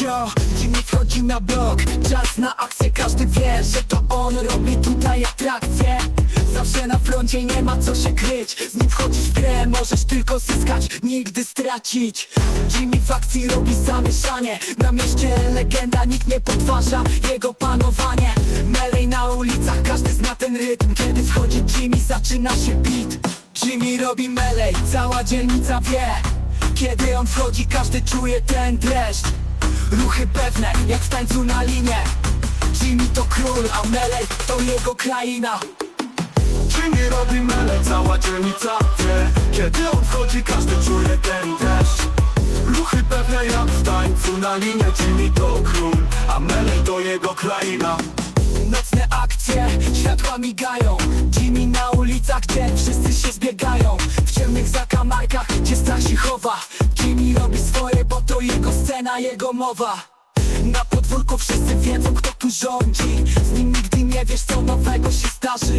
Yo, Jimmy wchodzi na blok Czas na akcję, każdy wie, że to on robi tutaj atrakcję. Zawsze na froncie nie ma co się kryć. Z nim wchodzisz w grę, możesz tylko zyskać, nigdy stracić. Jimmy w akcji robi zamieszanie. Na mieście legenda, nikt nie podważa jego panowanie. Melej na ulicach, każdy zna ten rytm. Kiedy wchodzi Jimmy, zaczyna się beat Jimmy robi melej, cała dzielnica wie. Kiedy on wchodzi, każdy czuje ten dreszcz. Ruchy pewne, jak w tańcu na linie. Jimmy to król, a Melej to jego kraina. Jimmy robi mele, cała dzielnica wie. Kiedy on wchodzi, każdy czuje ten deszcz Ruchy pewne jak w tańcu na linie. Jimmy to król, a mele to jego kraina. Nocne akcje, światła migają Jimmy na ulicach, gdzie wszyscy się zbiegają. W ciemnych zakamarkach, gdzie strach się chowa. Jimmy robi swoje, bo to jego scena, jego mowa. Na podwórku wszyscy wiedzą, kto tu rządzi. Z nim nigdy nie wiesz, co nowego się zdarzy.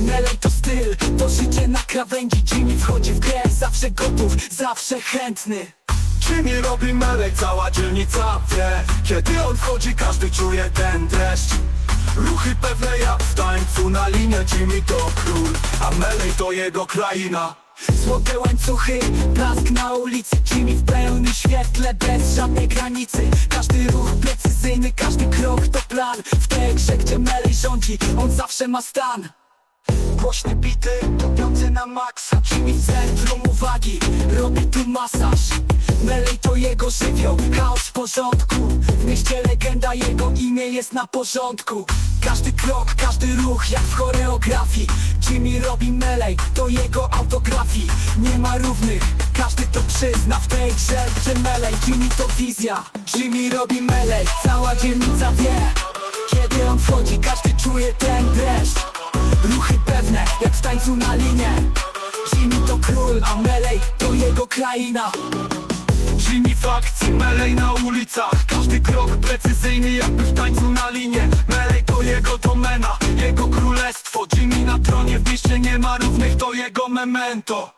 Melej to styl, to życie na krawędzi. Jimmy wchodzi w grę, zawsze gotów, zawsze chętny. Jimmy robi mele, cała dzielnica wie. Kiedy on wchodzi, każdy czuje ten dreszcz Ruchy pewne jak w tańcu na linie Jimmy to król, a Melej to jego kraina. Złote łańcuchy, blask na ulicy Jimmy w pełnym świetle, bez żadnej granicy. Każdy ruch precyzyjny, każdy krok to plan. W tej grze, gdzie Melej rządzi, on zawsze ma stan. Głośne bity, topiące na maksa Jimmy w centrum uwagi, robi tu masaż. Melej jego żywioł, chaos w porządku. W mieście legenda, jego imię jest na porządku. Każdy krok, każdy ruch jak w choreografii. Jimmy robi Melej, to jego autografii. Nie ma równych, każdy to przyzna. W tej grze, że Melej, Jimmy to wizja. Jimmy robi Melej, cała dzielnica wie. Kiedy on wchodzi, każdy czuje ten dreszcz. Ruchy pewne, jak w tańcu na linie. Jimmy to król, a Melej to jego kraina akcji, Melej na ulicach. Każdy krok precyzyjny jakby w tańcu na linie. Melej to jego domena, jego królestwo. Jimmy na tronie w mieście nie ma równych, to jego memento